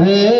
রে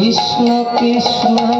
Krishna Krishna